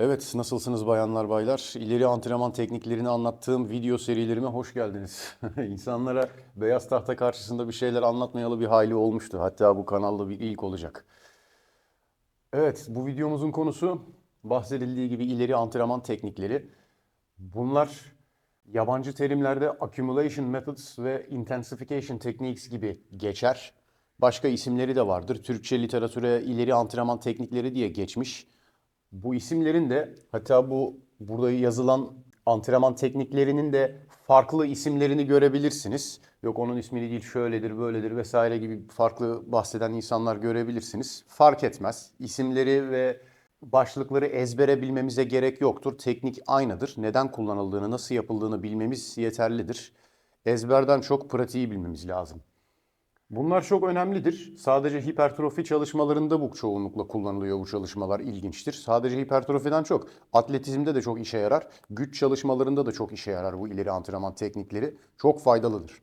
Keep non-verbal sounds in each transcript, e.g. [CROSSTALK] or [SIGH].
Evet, nasılsınız bayanlar baylar? İleri antrenman tekniklerini anlattığım video serilerime hoş geldiniz. [LAUGHS] İnsanlara beyaz tahta karşısında bir şeyler anlatmayalı bir hayli olmuştu. Hatta bu kanalda bir ilk olacak. Evet, bu videomuzun konusu bahsedildiği gibi ileri antrenman teknikleri. Bunlar yabancı terimlerde accumulation methods ve intensification techniques gibi geçer. Başka isimleri de vardır. Türkçe literatüre ileri antrenman teknikleri diye geçmiş. Bu isimlerin de hatta bu burada yazılan antrenman tekniklerinin de farklı isimlerini görebilirsiniz. Yok onun ismini değil şöyledir böyledir vesaire gibi farklı bahseden insanlar görebilirsiniz. Fark etmez. İsimleri ve başlıkları ezbere bilmemize gerek yoktur. Teknik aynıdır. Neden kullanıldığını, nasıl yapıldığını bilmemiz yeterlidir. Ezberden çok pratiği bilmemiz lazım. Bunlar çok önemlidir. Sadece hipertrofi çalışmalarında bu çoğunlukla kullanılıyor bu çalışmalar ilginçtir. Sadece hipertrofiden çok atletizmde de çok işe yarar. Güç çalışmalarında da çok işe yarar bu ileri antrenman teknikleri. Çok faydalıdır.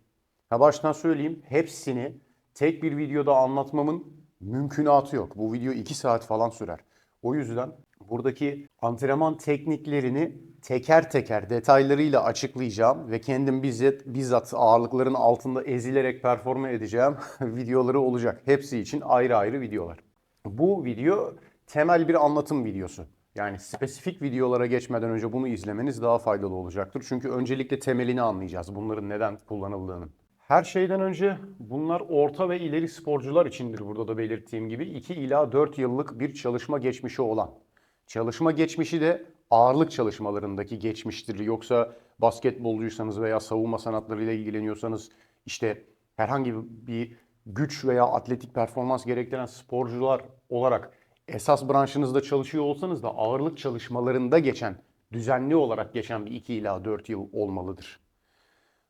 Ha baştan söyleyeyim hepsini tek bir videoda anlatmamın mümkünatı yok. Bu video 2 saat falan sürer. O yüzden buradaki antrenman tekniklerini teker teker detaylarıyla açıklayacağım ve kendim bizzat, bizzat ağırlıkların altında ezilerek performa edeceğim [LAUGHS] videoları olacak. Hepsi için ayrı ayrı videolar. Bu video temel bir anlatım videosu. Yani spesifik videolara geçmeden önce bunu izlemeniz daha faydalı olacaktır. Çünkü öncelikle temelini anlayacağız bunların neden kullanıldığının. Her şeyden önce bunlar orta ve ileri sporcular içindir burada da belirttiğim gibi 2 ila 4 yıllık bir çalışma geçmişi olan. Çalışma geçmişi de ağırlık çalışmalarındaki geçmiştir. Yoksa basketbolcuysanız veya savunma sanatlarıyla ilgileniyorsanız işte herhangi bir güç veya atletik performans gerektiren sporcular olarak esas branşınızda çalışıyor olsanız da ağırlık çalışmalarında geçen, düzenli olarak geçen bir 2 ila 4 yıl olmalıdır.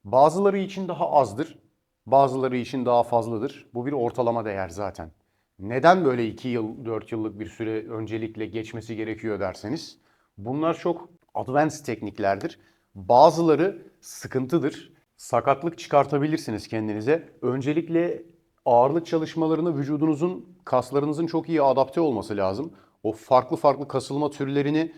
Bazıları için daha azdır, bazıları için daha fazladır. Bu bir ortalama değer zaten. Neden böyle 2 yıl, 4 yıllık bir süre öncelikle geçmesi gerekiyor derseniz, bunlar çok advanced tekniklerdir. Bazıları sıkıntıdır. Sakatlık çıkartabilirsiniz kendinize. Öncelikle ağırlık çalışmalarını vücudunuzun, kaslarınızın çok iyi adapte olması lazım. O farklı farklı kasılma türlerini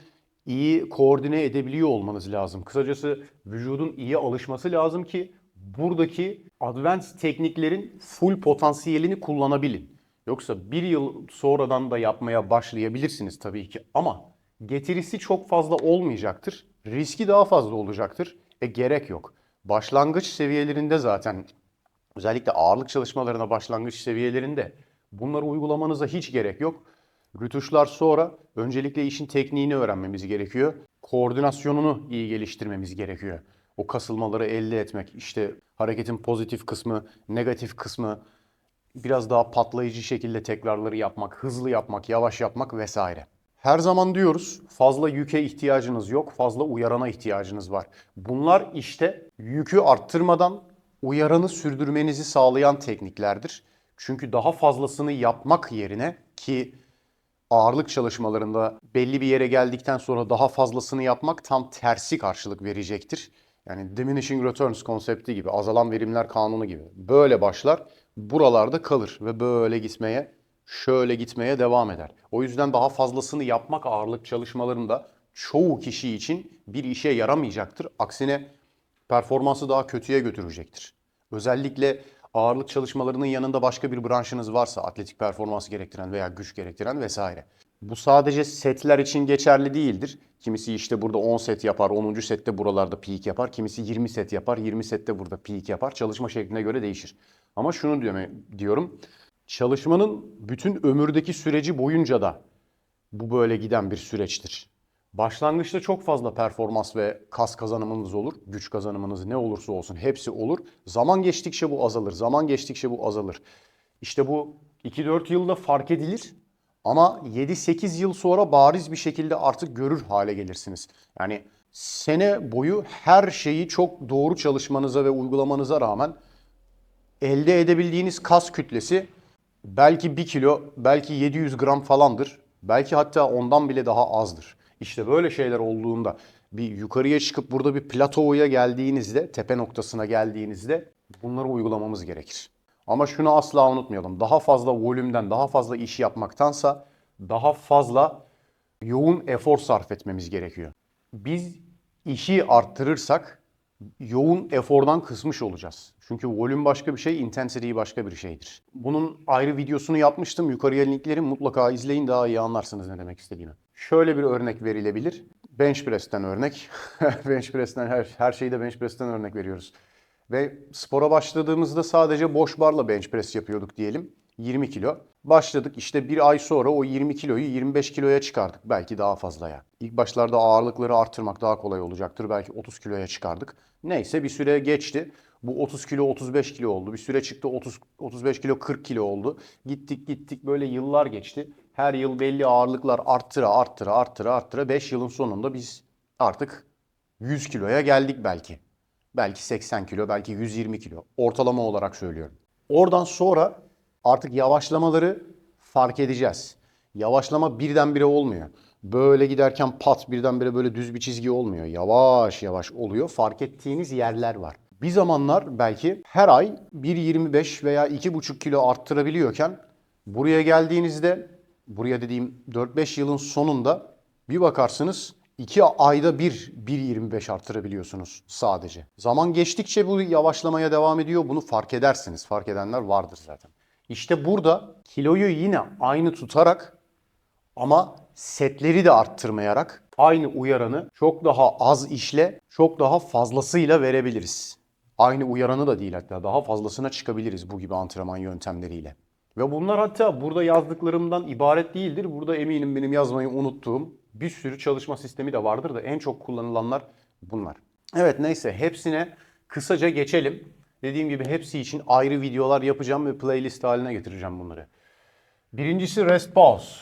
iyi koordine edebiliyor olmanız lazım. Kısacası vücudun iyi alışması lazım ki buradaki advanced tekniklerin full potansiyelini kullanabilin. Yoksa bir yıl sonradan da yapmaya başlayabilirsiniz tabii ki ama getirisi çok fazla olmayacaktır. Riski daha fazla olacaktır. E gerek yok. Başlangıç seviyelerinde zaten özellikle ağırlık çalışmalarına başlangıç seviyelerinde bunları uygulamanıza hiç gerek yok. Rütuşlar sonra öncelikle işin tekniğini öğrenmemiz gerekiyor. Koordinasyonunu iyi geliştirmemiz gerekiyor. O kasılmaları elde etmek, işte hareketin pozitif kısmı, negatif kısmı, biraz daha patlayıcı şekilde tekrarları yapmak, hızlı yapmak, yavaş yapmak vesaire. Her zaman diyoruz fazla yüke ihtiyacınız yok, fazla uyarana ihtiyacınız var. Bunlar işte yükü arttırmadan uyaranı sürdürmenizi sağlayan tekniklerdir. Çünkü daha fazlasını yapmak yerine ki ağırlık çalışmalarında belli bir yere geldikten sonra daha fazlasını yapmak tam tersi karşılık verecektir. Yani diminishing returns konsepti gibi, azalan verimler kanunu gibi. Böyle başlar, buralarda kalır ve böyle gitmeye, şöyle gitmeye devam eder. O yüzden daha fazlasını yapmak ağırlık çalışmalarında çoğu kişi için bir işe yaramayacaktır. Aksine performansı daha kötüye götürecektir. Özellikle ağırlık çalışmalarının yanında başka bir branşınız varsa atletik performans gerektiren veya güç gerektiren vesaire. Bu sadece setler için geçerli değildir. Kimisi işte burada 10 set yapar, 10. sette buralarda peak yapar. Kimisi 20 set yapar, 20 sette burada peak yapar. Çalışma şekline göre değişir. Ama şunu diyorum, çalışmanın bütün ömürdeki süreci boyunca da bu böyle giden bir süreçtir. Başlangıçta çok fazla performans ve kas kazanımınız olur. Güç kazanımınız ne olursa olsun hepsi olur. Zaman geçtikçe bu azalır. Zaman geçtikçe bu azalır. İşte bu 2-4 yılda fark edilir. Ama 7-8 yıl sonra bariz bir şekilde artık görür hale gelirsiniz. Yani sene boyu her şeyi çok doğru çalışmanıza ve uygulamanıza rağmen elde edebildiğiniz kas kütlesi belki 1 kilo, belki 700 gram falandır. Belki hatta ondan bile daha azdır. İşte böyle şeyler olduğunda bir yukarıya çıkıp burada bir platoya geldiğinizde, tepe noktasına geldiğinizde bunları uygulamamız gerekir. Ama şunu asla unutmayalım. Daha fazla volümden, daha fazla iş yapmaktansa daha fazla yoğun efor sarf etmemiz gerekiyor. Biz işi arttırırsak yoğun efordan kısmış olacağız. Çünkü volüm başka bir şey, intensity başka bir şeydir. Bunun ayrı videosunu yapmıştım. Yukarıya linklerim mutlaka izleyin daha iyi anlarsınız ne demek istediğimi. Şöyle bir örnek verilebilir. Bench press'ten örnek. [LAUGHS] bench press'ten her, her şeyde bench press'ten örnek veriyoruz. Ve spora başladığımızda sadece boş barla bench press yapıyorduk diyelim. 20 kilo. Başladık işte bir ay sonra o 20 kiloyu 25 kiloya çıkardık. Belki daha fazlaya. İlk başlarda ağırlıkları arttırmak daha kolay olacaktır. Belki 30 kiloya çıkardık. Neyse bir süre geçti. Bu 30 kilo 35 kilo oldu. Bir süre çıktı 30 35 kilo 40 kilo oldu. Gittik gittik böyle yıllar geçti. Her yıl belli ağırlıklar arttıra arttıra arttıra arttıra 5 yılın sonunda biz artık 100 kiloya geldik belki. Belki 80 kilo, belki 120 kilo. Ortalama olarak söylüyorum. Oradan sonra artık yavaşlamaları fark edeceğiz. Yavaşlama birdenbire olmuyor. Böyle giderken pat birdenbire böyle düz bir çizgi olmuyor. Yavaş yavaş oluyor. Fark ettiğiniz yerler var. Bir zamanlar belki her ay 1.25 veya 2.5 kilo arttırabiliyorken buraya geldiğinizde buraya dediğim 4-5 yılın sonunda bir bakarsınız 2 ayda bir 1.25 arttırabiliyorsunuz sadece. Zaman geçtikçe bu yavaşlamaya devam ediyor. Bunu fark edersiniz. Fark edenler vardır zaten. İşte burada kiloyu yine aynı tutarak ama setleri de arttırmayarak aynı uyaranı çok daha az işle, çok daha fazlasıyla verebiliriz. Aynı uyaranı da değil hatta daha fazlasına çıkabiliriz bu gibi antrenman yöntemleriyle. Ve bunlar hatta burada yazdıklarımdan ibaret değildir. Burada eminim benim yazmayı unuttuğum bir sürü çalışma sistemi de vardır da en çok kullanılanlar bunlar. Evet neyse hepsine kısaca geçelim. Dediğim gibi hepsi için ayrı videolar yapacağım ve playlist haline getireceğim bunları. Birincisi rest pause.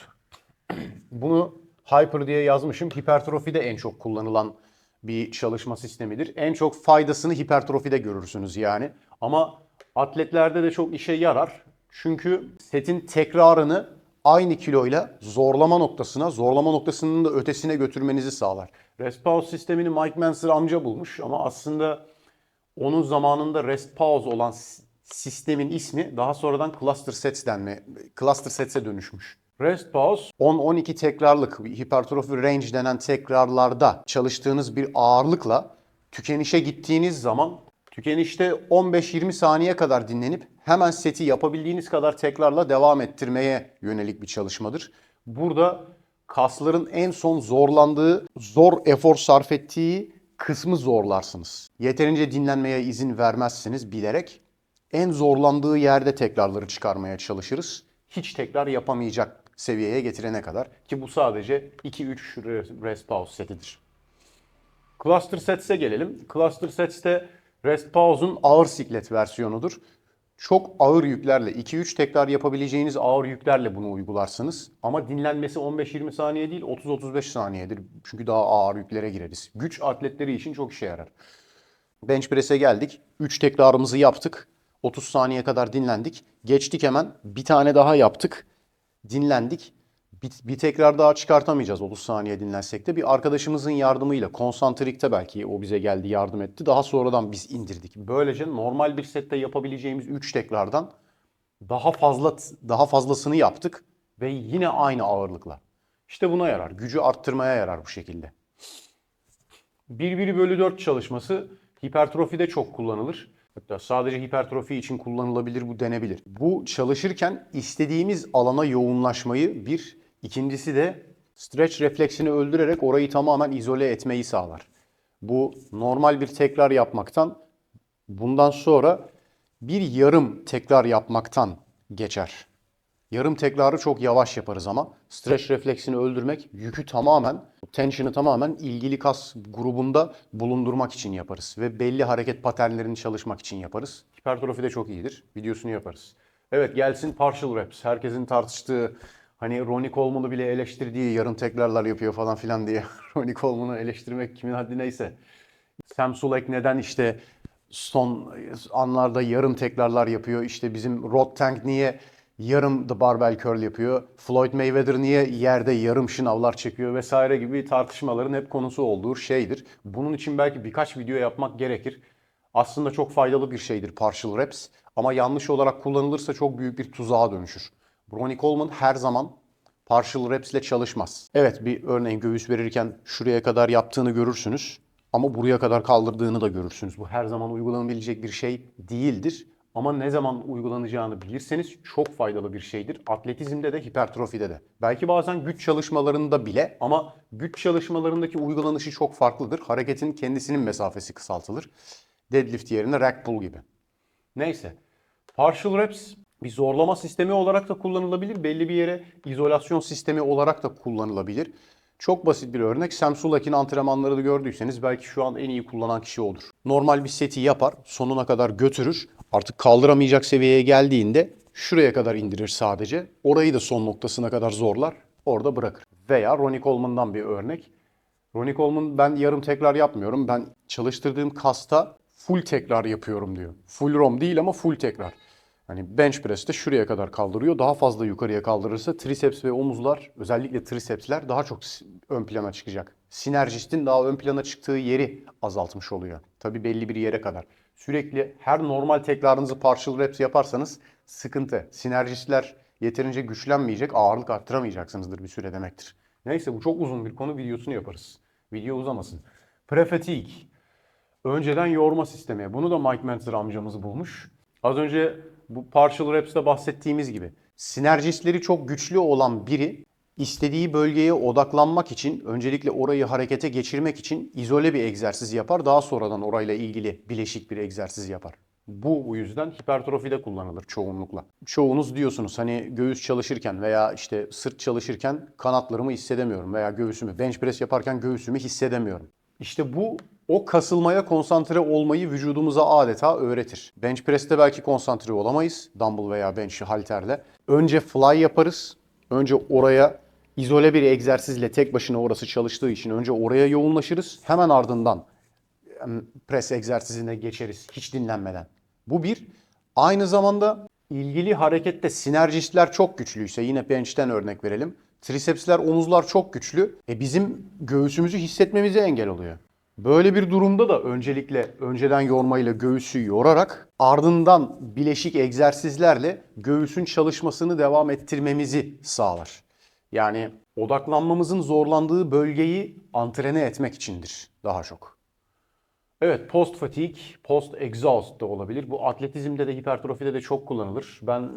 [CLEARS THROAT] Bunu hyper diye yazmışım. Hipertrofide en çok kullanılan bir çalışma sistemidir. En çok faydasını hipertrofide görürsünüz yani. Ama atletlerde de çok işe yarar. Çünkü setin tekrarını aynı kiloyla zorlama noktasına, zorlama noktasının da ötesine götürmenizi sağlar. Rest pause sistemini Mike Manser amca bulmuş ama aslında onun zamanında rest pause olan sistemin ismi daha sonradan cluster sets denme, cluster sets'e dönüşmüş. Rest pause 10-12 tekrarlık hipertrofi range denen tekrarlarda çalıştığınız bir ağırlıkla tükenişe gittiğiniz zaman tükenişte 15-20 saniye kadar dinlenip hemen seti yapabildiğiniz kadar tekrarla devam ettirmeye yönelik bir çalışmadır. Burada kasların en son zorlandığı, zor efor sarf ettiği kısmı zorlarsınız. Yeterince dinlenmeye izin vermezsiniz bilerek. En zorlandığı yerde tekrarları çıkarmaya çalışırız. Hiç tekrar yapamayacak seviyeye getirene kadar ki bu sadece 2-3 rest pause setidir. Cluster Sets'e gelelim. Cluster Sets'te Rest Pause'un ağır siklet versiyonudur. Çok ağır yüklerle, 2-3 tekrar yapabileceğiniz ağır yüklerle bunu uygularsınız. Ama dinlenmesi 15-20 saniye değil, 30-35 saniyedir. Çünkü daha ağır yüklere gireriz. Güç atletleri için çok işe yarar. Bench press'e geldik. 3 tekrarımızı yaptık. 30 saniye kadar dinlendik. Geçtik hemen. Bir tane daha yaptık. Dinlendik. Bir, bir tekrar daha çıkartamayacağız 30 saniye dinlensek de. Bir arkadaşımızın yardımıyla, konsantrikte belki o bize geldi yardım etti. Daha sonradan biz indirdik. Böylece normal bir sette yapabileceğimiz 3 tekrardan daha fazla daha fazlasını yaptık ve yine aynı ağırlıkla. İşte buna yarar. Gücü arttırmaya yarar bu şekilde. 1 1 bölü 4 çalışması hipertrofide çok kullanılır. Hatta sadece hipertrofi için kullanılabilir, bu denebilir. Bu çalışırken istediğimiz alana yoğunlaşmayı bir, ikincisi de stretch refleksini öldürerek orayı tamamen izole etmeyi sağlar. Bu normal bir tekrar yapmaktan bundan sonra bir yarım tekrar yapmaktan geçer. Yarım tekrarı çok yavaş yaparız ama stretch refleksini öldürmek yükü tamamen, tension'ı tamamen ilgili kas grubunda bulundurmak için yaparız. Ve belli hareket paternlerini çalışmak için yaparız. Hipertrofi de çok iyidir. Videosunu yaparız. Evet gelsin partial reps. Herkesin tartıştığı hani Ronnie Coleman'ı bile eleştirdiği yarım tekrarlar yapıyor falan filan diye. [LAUGHS] Ronnie Coleman'ı eleştirmek kimin haddi neyse. Sam Sulek neden işte son anlarda yarım tekrarlar yapıyor? İşte bizim Rod Tank niye yarım the barbell curl yapıyor? Floyd Mayweather niye yerde yarım şınavlar çekiyor vesaire gibi tartışmaların hep konusu olduğu şeydir. Bunun için belki birkaç video yapmak gerekir. Aslında çok faydalı bir şeydir partial reps ama yanlış olarak kullanılırsa çok büyük bir tuzağa dönüşür. Ronnie Coleman her zaman Partial reps ile çalışmaz. Evet bir örneğin göğüs verirken şuraya kadar yaptığını görürsünüz. Ama buraya kadar kaldırdığını da görürsünüz. Bu her zaman uygulanabilecek bir şey değildir. Ama ne zaman uygulanacağını bilirseniz çok faydalı bir şeydir. Atletizmde de hipertrofide de. Belki bazen güç çalışmalarında bile ama güç çalışmalarındaki uygulanışı çok farklıdır. Hareketin kendisinin mesafesi kısaltılır. Deadlift yerine rack pull gibi. Neyse. Partial reps bir zorlama sistemi olarak da kullanılabilir. Belli bir yere izolasyon sistemi olarak da kullanılabilir. Çok basit bir örnek. Sam Sulek'in antrenmanları da gördüyseniz belki şu an en iyi kullanan kişi olur. Normal bir seti yapar, sonuna kadar götürür. Artık kaldıramayacak seviyeye geldiğinde şuraya kadar indirir sadece. Orayı da son noktasına kadar zorlar, orada bırakır. Veya Ronnie Coleman'dan bir örnek. Ronnie Coleman ben yarım tekrar yapmıyorum. Ben çalıştırdığım kasta full tekrar yapıyorum diyor. Full rom değil ama full tekrar. Hani bench press'te şuraya kadar kaldırıyor. Daha fazla yukarıya kaldırırsa triceps ve omuzlar özellikle tricepsler daha çok ön plana çıkacak. Sinerjistin daha ön plana çıktığı yeri azaltmış oluyor. Tabii belli bir yere kadar. Sürekli her normal tekrarınızı partial reps yaparsanız sıkıntı. Sinerjistler yeterince güçlenmeyecek, ağırlık arttıramayacaksınızdır bir süre demektir. Neyse bu çok uzun bir konu videosunu yaparız. Video uzamasın. Prefatigue. Önceden yorma sistemi. Bunu da Mike Mentzer amcamız bulmuş. Az önce bu partial reps'te bahsettiğimiz gibi sinerjistleri çok güçlü olan biri istediği bölgeye odaklanmak için öncelikle orayı harekete geçirmek için izole bir egzersiz yapar. Daha sonradan orayla ilgili bileşik bir egzersiz yapar. Bu bu yüzden hipertrofide kullanılır çoğunlukla. Çoğunuz diyorsunuz hani göğüs çalışırken veya işte sırt çalışırken kanatlarımı hissedemiyorum veya göğsümü bench press yaparken göğsümü hissedemiyorum. İşte bu o kasılmaya konsantre olmayı vücudumuza adeta öğretir. Bench press'te belki konsantre olamayız. Dumbbell veya bench'i halterle. Önce fly yaparız. Önce oraya izole bir egzersizle tek başına orası çalıştığı için önce oraya yoğunlaşırız. Hemen ardından pres egzersizine geçeriz hiç dinlenmeden. Bu bir. Aynı zamanda ilgili harekette sinerjistler çok güçlüyse yine bench'ten örnek verelim. Tricepsler, omuzlar çok güçlü. E bizim göğsümüzü hissetmemize engel oluyor. Böyle bir durumda da öncelikle önceden yormayla göğüsü yorarak ardından bileşik egzersizlerle göğüsün çalışmasını devam ettirmemizi sağlar. Yani odaklanmamızın zorlandığı bölgeyi antrene etmek içindir daha çok. Evet, post fatigue, post exhaust da olabilir. Bu atletizmde de hipertrofide de çok kullanılır. Ben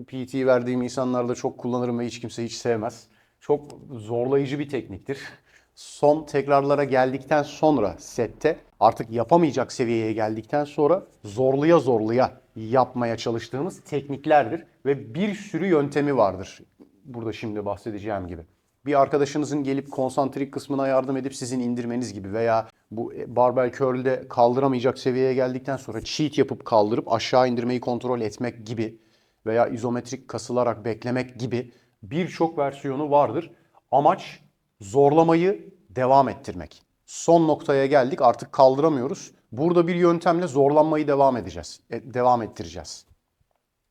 e, PT verdiğim insanlarda çok kullanırım ve hiç kimse hiç sevmez. Çok zorlayıcı bir tekniktir. Son tekrarlara geldikten sonra sette artık yapamayacak seviyeye geldikten sonra zorluya zorluya yapmaya çalıştığımız tekniklerdir ve bir sürü yöntemi vardır. Burada şimdi bahsedeceğim gibi bir arkadaşınızın gelip konsantrik kısmına yardım edip sizin indirmeniz gibi veya bu barbell curl'de kaldıramayacak seviyeye geldikten sonra cheat yapıp kaldırıp aşağı indirmeyi kontrol etmek gibi veya izometrik kasılarak beklemek gibi birçok versiyonu vardır. Amaç zorlamayı devam ettirmek. Son noktaya geldik artık kaldıramıyoruz. Burada bir yöntemle zorlanmayı devam edeceğiz. e, devam ettireceğiz.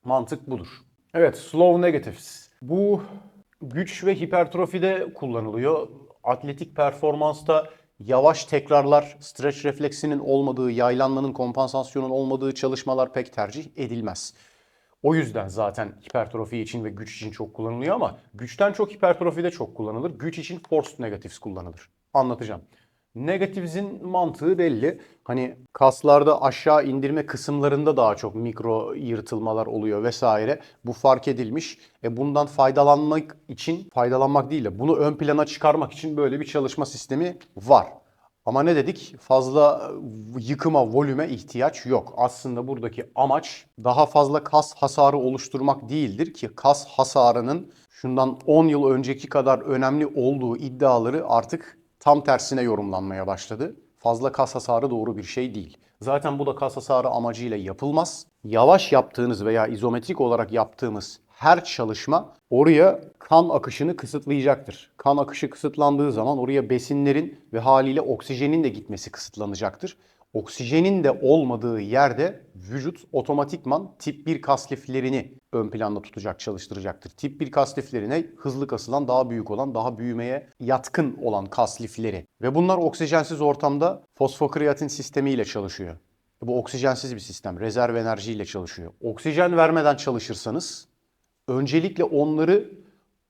Mantık budur. Evet, slow negatives. Bu güç ve hipertrofide kullanılıyor. Atletik performansta yavaş tekrarlar, stretch refleksinin olmadığı, yaylanmanın, kompansasyonun olmadığı çalışmalar pek tercih edilmez. O yüzden zaten hipertrofi için ve güç için çok kullanılıyor ama güçten çok hipertrofide çok kullanılır. Güç için forced negatives kullanılır. Anlatacağım. Negatives'in mantığı belli. Hani kaslarda aşağı indirme kısımlarında daha çok mikro yırtılmalar oluyor vesaire. Bu fark edilmiş. E bundan faydalanmak için, faydalanmak değil de bunu ön plana çıkarmak için böyle bir çalışma sistemi var. Ama ne dedik? Fazla yıkıma, volüme ihtiyaç yok. Aslında buradaki amaç daha fazla kas hasarı oluşturmak değildir ki kas hasarının şundan 10 yıl önceki kadar önemli olduğu iddiaları artık tam tersine yorumlanmaya başladı. Fazla kas hasarı doğru bir şey değil. Zaten bu da kas hasarı amacıyla yapılmaz. Yavaş yaptığınız veya izometrik olarak yaptığımız her çalışma oraya kan akışını kısıtlayacaktır. Kan akışı kısıtlandığı zaman oraya besinlerin ve haliyle oksijenin de gitmesi kısıtlanacaktır. Oksijenin de olmadığı yerde vücut otomatikman tip 1 kas liflerini ön planda tutacak, çalıştıracaktır. Tip 1 kas liflerine hızlı kasılan, daha büyük olan, daha büyümeye yatkın olan kas lifleri. Ve bunlar oksijensiz ortamda fosfokreatin sistemiyle çalışıyor. Bu oksijensiz bir sistem, rezerv enerjiyle çalışıyor. Oksijen vermeden çalışırsanız öncelikle onları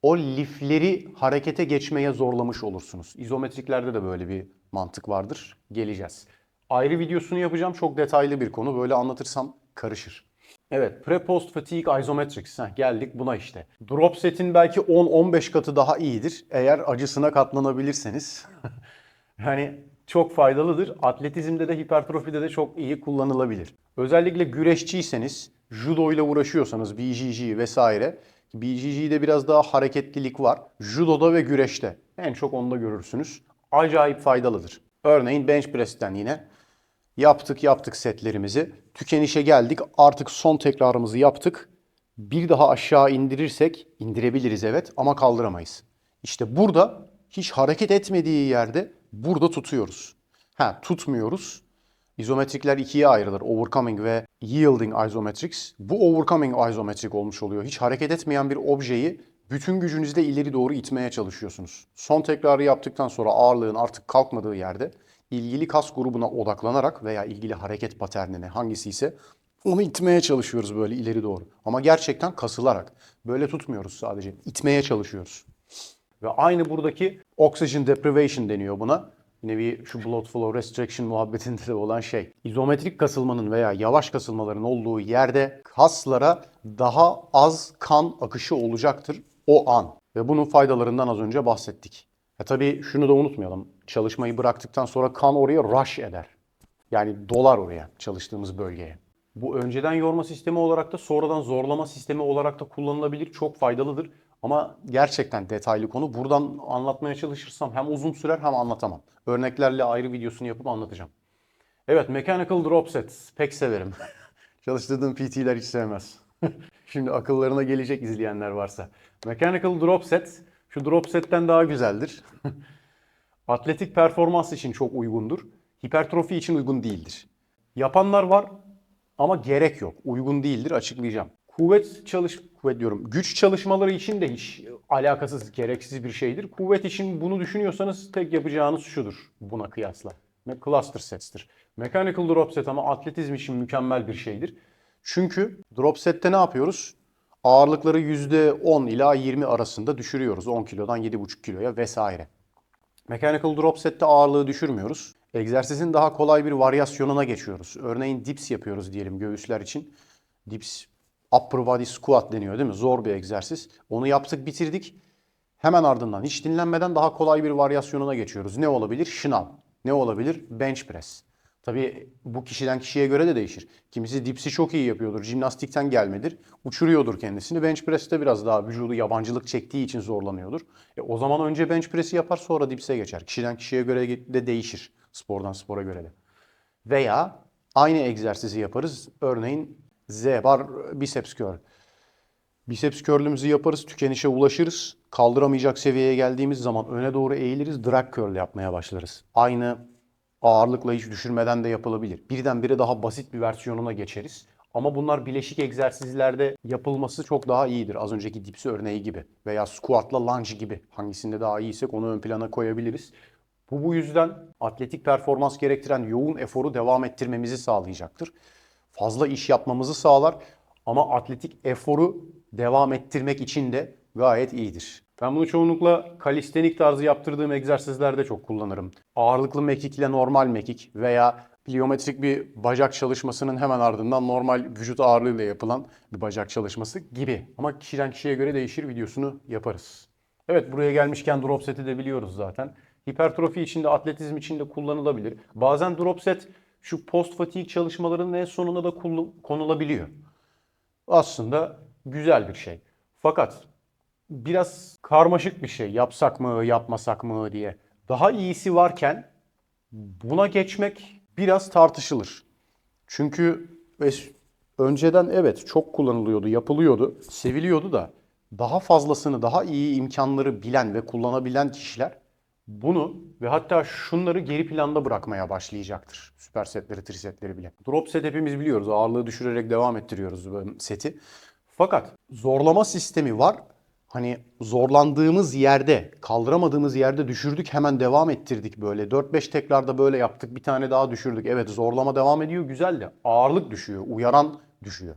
o lifleri harekete geçmeye zorlamış olursunuz. İzometriklerde de böyle bir mantık vardır. Geleceğiz. Ayrı videosunu yapacağım. Çok detaylı bir konu. Böyle anlatırsam karışır. Evet, pre-post fatigue isometrics. Heh, geldik buna işte. Drop setin belki 10-15 katı daha iyidir. Eğer acısına katlanabilirseniz. yani [LAUGHS] çok faydalıdır. Atletizmde de hipertrofide de çok iyi kullanılabilir. Özellikle güreşçiyseniz, judo ile uğraşıyorsanız, BJJ vesaire. BJJ'de biraz daha hareketlilik var. Judoda ve güreşte. En çok onda görürsünüz. Acayip faydalıdır. Örneğin bench press'ten yine yaptık yaptık setlerimizi. Tükenişe geldik. Artık son tekrarımızı yaptık. Bir daha aşağı indirirsek indirebiliriz evet ama kaldıramayız. İşte burada hiç hareket etmediği yerde burada tutuyoruz. Ha tutmuyoruz. İzometrikler ikiye ayrılır. Overcoming ve Yielding Isometrics. Bu Overcoming Isometric olmuş oluyor. Hiç hareket etmeyen bir objeyi bütün gücünüzle ileri doğru itmeye çalışıyorsunuz. Son tekrarı yaptıktan sonra ağırlığın artık kalkmadığı yerde ilgili kas grubuna odaklanarak veya ilgili hareket paternine hangisi ise onu itmeye çalışıyoruz böyle ileri doğru. Ama gerçekten kasılarak. Böyle tutmuyoruz sadece. İtmeye çalışıyoruz. Ve aynı buradaki oxygen deprivation deniyor buna. Bir şu blood flow restriction muhabbetinde de olan şey. İzometrik kasılmanın veya yavaş kasılmaların olduğu yerde kaslara daha az kan akışı olacaktır o an. Ve bunun faydalarından az önce bahsettik. E tabii şunu da unutmayalım. Çalışmayı bıraktıktan sonra kan oraya rush eder. Yani dolar oraya çalıştığımız bölgeye. Bu önceden yorma sistemi olarak da sonradan zorlama sistemi olarak da kullanılabilir. Çok faydalıdır. Ama gerçekten detaylı konu. Buradan anlatmaya çalışırsam hem uzun sürer hem anlatamam. Örneklerle ayrı videosunu yapıp anlatacağım. Evet, Mechanical Drop Set. Pek severim. [LAUGHS] Çalıştırdığım PT'ler hiç sevmez. [LAUGHS] Şimdi akıllarına gelecek izleyenler varsa. Mechanical Drop Set, şu drop setten daha güzeldir. [LAUGHS] Atletik performans için çok uygundur. Hipertrofi için uygun değildir. Yapanlar var ama gerek yok. Uygun değildir açıklayacağım. Kuvvet çalış kuvvet diyorum. Güç çalışmaları için de hiç alakasız, gereksiz bir şeydir. Kuvvet için bunu düşünüyorsanız tek yapacağınız şudur buna kıyasla. Cluster sets'tir. Mechanical drop set ama atletizm için mükemmel bir şeydir. Çünkü drop sette ne yapıyoruz? Ağırlıkları %10 ila 20 arasında düşürüyoruz. 10 kilodan 7,5 kiloya vesaire. Mechanical drop sette ağırlığı düşürmüyoruz. Egzersizin daha kolay bir varyasyonuna geçiyoruz. Örneğin dips yapıyoruz diyelim göğüsler için. Dips upper body squat deniyor değil mi? Zor bir egzersiz. Onu yaptık bitirdik. Hemen ardından hiç dinlenmeden daha kolay bir varyasyonuna geçiyoruz. Ne olabilir? Şınav. Ne olabilir? Bench press. Tabii bu kişiden kişiye göre de değişir. Kimisi dipsi çok iyi yapıyordur. Jimnastikten gelmedir. Uçuruyordur kendisini. Bench press'te biraz daha vücudu yabancılık çektiği için zorlanıyordur. E, o zaman önce bench press'i yapar sonra dipse geçer. Kişiden kişiye göre de değişir. Spordan spora göre de. Veya aynı egzersizi yaparız. Örneğin Z bar biceps curl. Biceps curl'ümüzü yaparız, tükenişe ulaşırız. Kaldıramayacak seviyeye geldiğimiz zaman öne doğru eğiliriz, drag curl yapmaya başlarız. Aynı ağırlıkla hiç düşürmeden de yapılabilir. Birdenbire daha basit bir versiyonuna geçeriz. Ama bunlar bileşik egzersizlerde yapılması çok daha iyidir. Az önceki dipsi örneği gibi veya squatla lunge gibi. Hangisinde daha iyiysek onu ön plana koyabiliriz. Bu bu yüzden atletik performans gerektiren yoğun eforu devam ettirmemizi sağlayacaktır. Fazla iş yapmamızı sağlar ama atletik eforu devam ettirmek için de gayet iyidir. Ben bunu çoğunlukla kalistenik tarzı yaptırdığım egzersizlerde çok kullanırım. Ağırlıklı mekik ile normal mekik veya pliometrik bir bacak çalışmasının hemen ardından normal vücut ağırlığıyla yapılan bir bacak çalışması gibi. Ama kişiden kişiye göre değişir videosunu yaparız. Evet buraya gelmişken drop seti de biliyoruz zaten. Hipertrofi için de atletizm için de kullanılabilir. Bazen drop set şu post fatigue çalışmalarının en sonuna da konulabiliyor. Aslında güzel bir şey. Fakat biraz karmaşık bir şey. Yapsak mı, yapmasak mı diye. Daha iyisi varken buna geçmek biraz tartışılır. Çünkü önceden evet çok kullanılıyordu, yapılıyordu, seviliyordu da daha fazlasını, daha iyi imkanları bilen ve kullanabilen kişiler bunu ve hatta şunları geri planda bırakmaya başlayacaktır. Süper setleri, trisetleri bile. Drop set hepimiz biliyoruz. Ağırlığı düşürerek devam ettiriyoruz seti. Fakat zorlama sistemi var. Hani zorlandığımız yerde, kaldıramadığımız yerde düşürdük hemen devam ettirdik böyle. 4-5 tekrarda böyle yaptık bir tane daha düşürdük. Evet zorlama devam ediyor güzel de ağırlık düşüyor, uyaran düşüyor.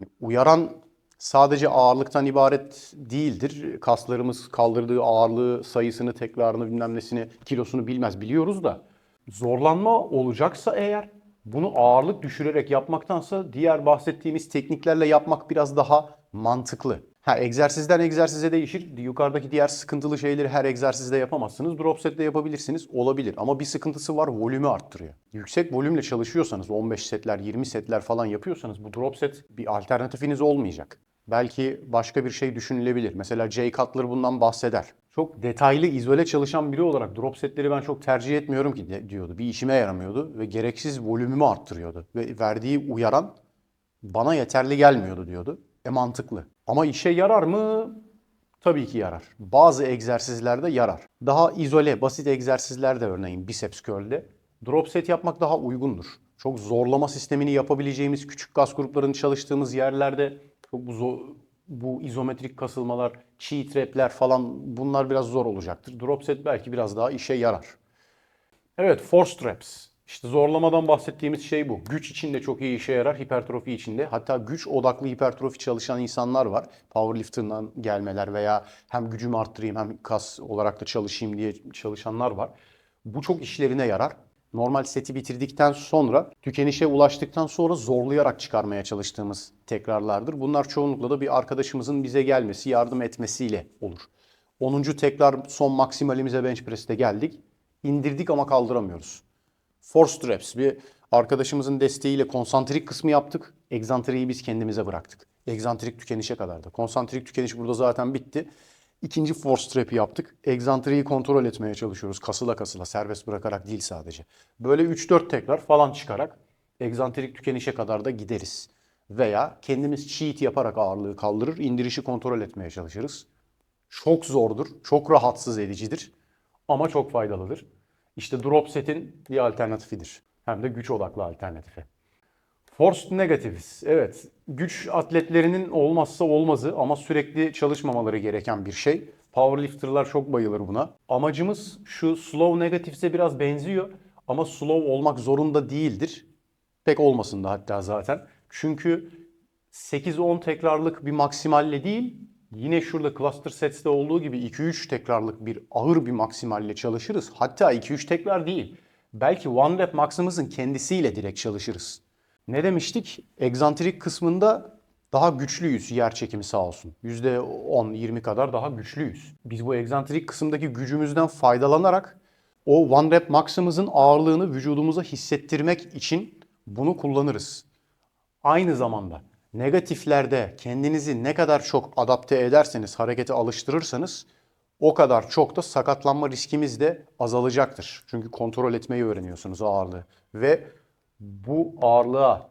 Yani uyaran sadece ağırlıktan ibaret değildir. Kaslarımız kaldırdığı ağırlığı, sayısını, tekrarını, bilmem nesini, kilosunu bilmez biliyoruz da. Zorlanma olacaksa eğer bunu ağırlık düşürerek yapmaktansa diğer bahsettiğimiz tekniklerle yapmak biraz daha mantıklı. Ha egzersizden egzersize değişir. Yukarıdaki diğer sıkıntılı şeyleri her egzersizde yapamazsınız. Drop setle yapabilirsiniz. Olabilir. Ama bir sıkıntısı var. Volümü arttırıyor. Yüksek volümle çalışıyorsanız 15 setler, 20 setler falan yapıyorsanız bu drop set bir alternatifiniz olmayacak. Belki başka bir şey düşünülebilir. Mesela Jay Cutler bundan bahseder. Çok detaylı izole çalışan biri olarak drop setleri ben çok tercih etmiyorum ki diyordu. Bir işime yaramıyordu ve gereksiz volümümü arttırıyordu. Ve verdiği uyaran bana yeterli gelmiyordu diyordu. E mantıklı. Ama işe yarar mı? Tabii ki yarar. Bazı egzersizlerde yarar. Daha izole, basit egzersizlerde örneğin biceps curl'de drop set yapmak daha uygundur. Çok zorlama sistemini yapabileceğimiz küçük kas gruplarının çalıştığımız yerlerde çok bu, zo- bu izometrik kasılmalar, cheat trap'ler falan bunlar biraz zor olacaktır. Drop set belki biraz daha işe yarar. Evet, force traps. İşte zorlamadan bahsettiğimiz şey bu. Güç için de çok iyi işe yarar, hipertrofi için de. Hatta güç odaklı hipertrofi çalışan insanlar var. Powerlifter'dan gelmeler veya hem gücümü arttırayım hem kas olarak da çalışayım diye çalışanlar var. Bu çok işlerine yarar. Normal seti bitirdikten sonra, tükenişe ulaştıktan sonra zorlayarak çıkarmaya çalıştığımız tekrarlardır. Bunlar çoğunlukla da bir arkadaşımızın bize gelmesi, yardım etmesiyle olur. 10. tekrar son maksimalimize bench press'te geldik. İndirdik ama kaldıramıyoruz. Force straps bir arkadaşımızın desteğiyle konsantrik kısmı yaptık. Egzantriyi biz kendimize bıraktık. Egzantrik tükenişe kadar da. Konsantrik tükeniş burada zaten bitti. İkinci force strap'i yaptık. Egzantriyi kontrol etmeye çalışıyoruz. Kasıla kasıla serbest bırakarak değil sadece. Böyle 3-4 tekrar falan çıkarak egzantrik tükenişe kadar da gideriz. Veya kendimiz cheat yaparak ağırlığı kaldırır, indirişi kontrol etmeye çalışırız. Çok zordur, çok rahatsız edicidir ama çok faydalıdır. İşte drop set'in bir alternatifidir. Hem de güç odaklı alternatifi. Forced negatives. Evet, güç atletlerinin olmazsa olmazı ama sürekli çalışmamaları gereken bir şey. Powerlifter'lar çok bayılır buna. Amacımız şu slow negatives'e biraz benziyor ama slow olmak zorunda değildir. Pek olmasın da hatta zaten. Çünkü 8-10 tekrarlık bir maksimalle değil, yine şurada cluster sets'te olduğu gibi 2-3 tekrarlık bir ağır bir maksimalle çalışırız. Hatta 2-3 tekrar değil. Belki one rep maksimumuzun kendisiyle direkt çalışırız. Ne demiştik? Egzantrik kısmında daha güçlüyüz yer çekimi sağ olsun. %10-20 kadar daha güçlüyüz. Biz bu egzantrik kısımdaki gücümüzden faydalanarak o one rep maksimumuzun ağırlığını vücudumuza hissettirmek için bunu kullanırız. Aynı zamanda negatiflerde kendinizi ne kadar çok adapte ederseniz, harekete alıştırırsanız o kadar çok da sakatlanma riskimiz de azalacaktır. Çünkü kontrol etmeyi öğreniyorsunuz ağırlığı. Ve bu ağırlığa,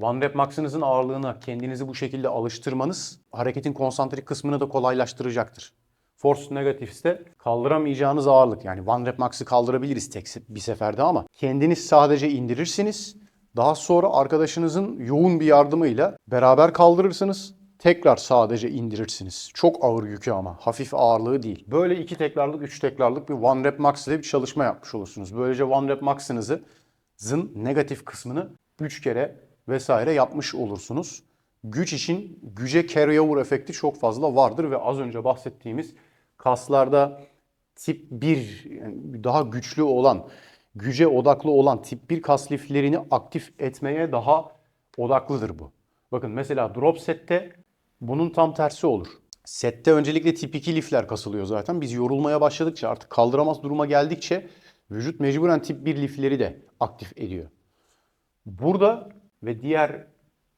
One Rep Max'ınızın ağırlığına kendinizi bu şekilde alıştırmanız hareketin konsantrik kısmını da kolaylaştıracaktır. Force Negative'de kaldıramayacağınız ağırlık. Yani One Rep Max'ı kaldırabiliriz tek bir seferde ama kendiniz sadece indirirsiniz. Daha sonra arkadaşınızın yoğun bir yardımıyla beraber kaldırırsınız. Tekrar sadece indirirsiniz. Çok ağır yükü ama hafif ağırlığı değil. Böyle iki tekrarlık, üç tekrarlık bir One Rep Max ile bir çalışma yapmış olursunuz. Böylece One Rep Max'ınızı zın negatif kısmını 3 kere vesaire yapmış olursunuz. Güç için güce carryover efekti çok fazla vardır ve az önce bahsettiğimiz kaslarda tip 1 yani daha güçlü olan, güce odaklı olan tip 1 kas liflerini aktif etmeye daha odaklıdır bu. Bakın mesela drop sette bunun tam tersi olur. Sette öncelikle tip 2 lifler kasılıyor zaten. Biz yorulmaya başladıkça artık kaldıramaz duruma geldikçe vücut mecburen tip 1 lifleri de aktif ediyor. Burada ve diğer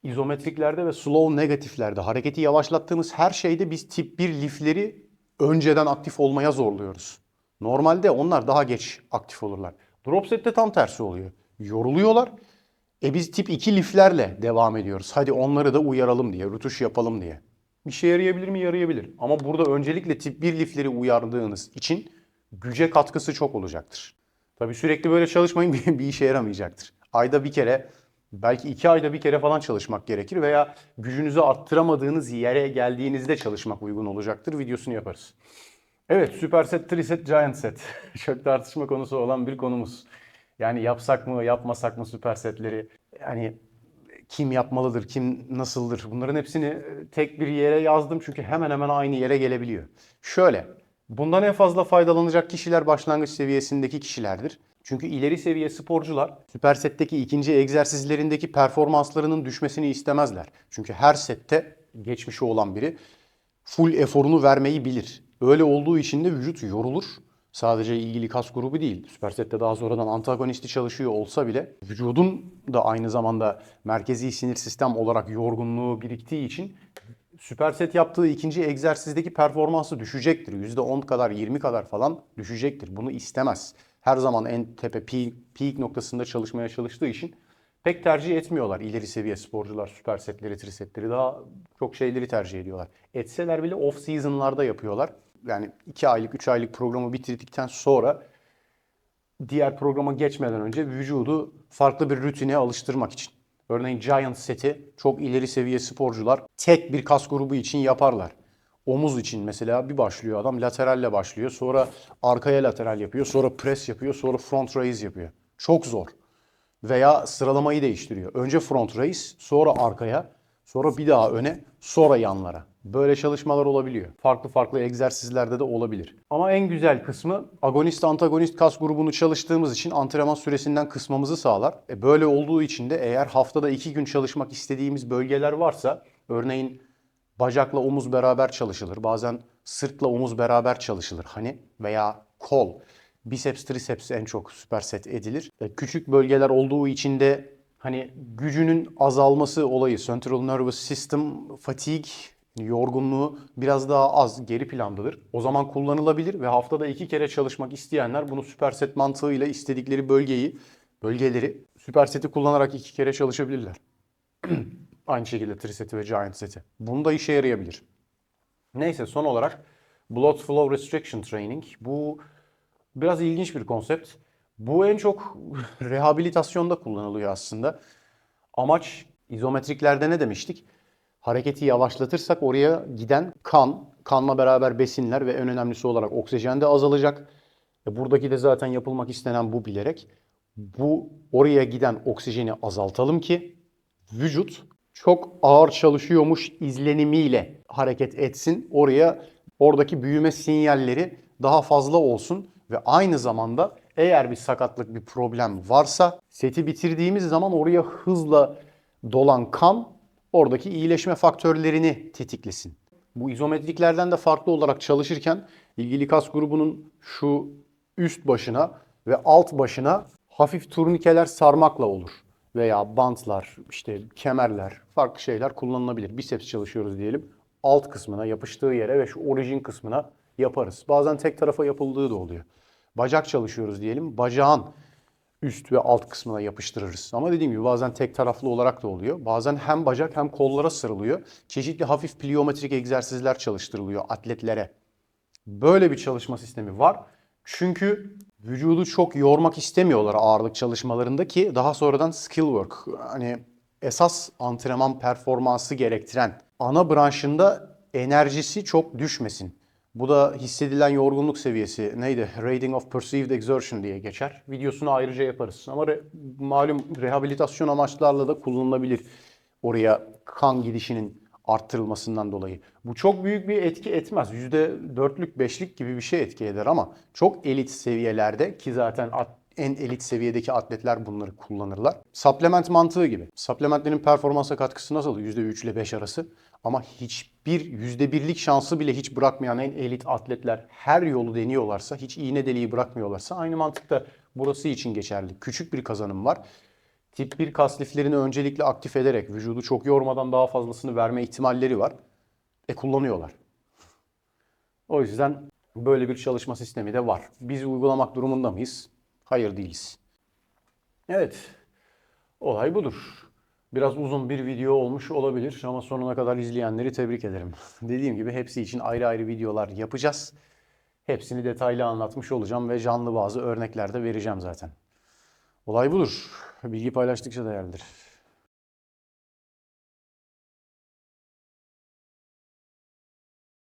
izometriklerde ve slow negatiflerde hareketi yavaşlattığımız her şeyde biz tip 1 lifleri önceden aktif olmaya zorluyoruz. Normalde onlar daha geç aktif olurlar. Drop set'te tam tersi oluyor. Yoruluyorlar. E biz tip 2 liflerle devam ediyoruz. Hadi onları da uyaralım diye, rutuş yapalım diye. İşe yarayabilir mi? Yarayabilir. Ama burada öncelikle tip 1 lifleri uyardığınız için güce katkısı çok olacaktır. Tabii sürekli böyle çalışmayın [LAUGHS] bir işe yaramayacaktır. Ayda bir kere, belki iki ayda bir kere falan çalışmak gerekir veya gücünüzü arttıramadığınız yere geldiğinizde çalışmak uygun olacaktır. Videosunu yaparız. Evet, süperset, triset, giant set. [LAUGHS] Çok tartışma konusu olan bir konumuz. Yani yapsak mı, yapmasak mı süpersetleri? Yani kim yapmalıdır, kim nasıldır bunların hepsini e, tek bir yere yazdım çünkü hemen hemen aynı yere gelebiliyor. Şöyle, bundan en fazla faydalanacak kişiler başlangıç seviyesindeki kişilerdir. Çünkü ileri seviye sporcular süper setteki ikinci egzersizlerindeki performanslarının düşmesini istemezler. Çünkü her sette geçmişi olan biri full eforunu vermeyi bilir. Öyle olduğu için de vücut yorulur. Sadece ilgili kas grubu değil. Süpersette daha sonradan antagonisti çalışıyor olsa bile vücudun da aynı zamanda merkezi sinir sistem olarak yorgunluğu biriktiği için süperset yaptığı ikinci egzersizdeki performansı düşecektir. %10 kadar 20 kadar falan düşecektir. Bunu istemez. Her zaman en tepe peak, noktasında çalışmaya çalıştığı için pek tercih etmiyorlar ileri seviye sporcular süper setleri, trisetleri daha çok şeyleri tercih ediyorlar. Etseler bile off season'larda yapıyorlar. Yani 2 aylık, 3 aylık programı bitirdikten sonra diğer programa geçmeden önce vücudu farklı bir rutine alıştırmak için. Örneğin Giant seti çok ileri seviye sporcular tek bir kas grubu için yaparlar. Omuz için mesela bir başlıyor adam lateralle başlıyor. Sonra arkaya lateral yapıyor. Sonra press yapıyor. Sonra front raise yapıyor. Çok zor. Veya sıralamayı değiştiriyor. Önce front raise, sonra arkaya, sonra bir daha öne, sonra yanlara. Böyle çalışmalar olabiliyor. Farklı farklı egzersizlerde de olabilir. Ama en güzel kısmı agonist antagonist kas grubunu çalıştığımız için antrenman süresinden kısmamızı sağlar. E böyle olduğu için de eğer haftada iki gün çalışmak istediğimiz bölgeler varsa örneğin bacakla omuz beraber çalışılır. Bazen sırtla omuz beraber çalışılır. Hani veya kol. Biceps, triceps en çok süperset edilir. E, Küçük bölgeler olduğu için de hani gücünün azalması olayı, central nervous system fatigue yorgunluğu biraz daha az geri plandadır. O zaman kullanılabilir ve haftada iki kere çalışmak isteyenler bunu süperset mantığıyla istedikleri bölgeyi, bölgeleri süperseti kullanarak iki kere çalışabilirler. [CLEARS THROAT] Aynı şekilde triseti ve giant seti. Bunda işe yarayabilir. Neyse son olarak Blood Flow Restriction Training. Bu biraz ilginç bir konsept. Bu en çok [LAUGHS] rehabilitasyonda kullanılıyor aslında. Amaç izometriklerde ne demiştik? Hareketi yavaşlatırsak oraya giden kan, kanla beraber besinler ve en önemlisi olarak oksijen de azalacak. E buradaki de zaten yapılmak istenen bu bilerek. Bu oraya giden oksijeni azaltalım ki vücut çok ağır çalışıyormuş izlenimiyle hareket etsin. Oraya oradaki büyüme sinyalleri daha fazla olsun ve aynı zamanda eğer bir sakatlık, bir problem varsa seti bitirdiğimiz zaman oraya hızla dolan kan oradaki iyileşme faktörlerini tetiklesin. Bu izometriklerden de farklı olarak çalışırken ilgili kas grubunun şu üst başına ve alt başına hafif turnikeler sarmakla olur. Veya bantlar, işte kemerler, farklı şeyler kullanılabilir. Biceps çalışıyoruz diyelim. Alt kısmına, yapıştığı yere ve şu orijin kısmına yaparız. Bazen tek tarafa yapıldığı da oluyor. Bacak çalışıyoruz diyelim. Bacağın üst ve alt kısmına yapıştırırız. Ama dediğim gibi bazen tek taraflı olarak da oluyor. Bazen hem bacak hem kollara sarılıyor. Çeşitli hafif pliometrik egzersizler çalıştırılıyor atletlere. Böyle bir çalışma sistemi var. Çünkü vücudu çok yormak istemiyorlar ağırlık çalışmalarında ki daha sonradan skill work hani esas antrenman performansı gerektiren ana branşında enerjisi çok düşmesin. Bu da hissedilen yorgunluk seviyesi neydi? Rating of Perceived Exertion diye geçer. Videosunu ayrıca yaparız. Ama re- malum rehabilitasyon amaçlarla da kullanılabilir. Oraya kan gidişinin arttırılmasından dolayı. Bu çok büyük bir etki etmez. %4'lük 5'lik gibi bir şey etki eder ama çok elit seviyelerde ki zaten at- en elit seviyedeki atletler bunları kullanırlar. Supplement mantığı gibi. Supplementlerin performansa katkısı nasıl? %3 ile 5 arası. Ama hiçbir %1'lik şansı bile hiç bırakmayan en elit atletler her yolu deniyorlarsa, hiç iğne deliği bırakmıyorlarsa aynı mantıkta burası için geçerli. Küçük bir kazanım var. Tip 1 kas liflerini öncelikle aktif ederek vücudu çok yormadan daha fazlasını verme ihtimalleri var. E kullanıyorlar. O yüzden böyle bir çalışma sistemi de var. Biz uygulamak durumunda mıyız? Hayır değiliz. Evet. Olay budur. Biraz uzun bir video olmuş olabilir ama sonuna kadar izleyenleri tebrik ederim. [LAUGHS] Dediğim gibi hepsi için ayrı ayrı videolar yapacağız. Hepsini detaylı anlatmış olacağım ve canlı bazı örnekler de vereceğim zaten. Olay budur. Bilgi paylaştıkça değerlidir.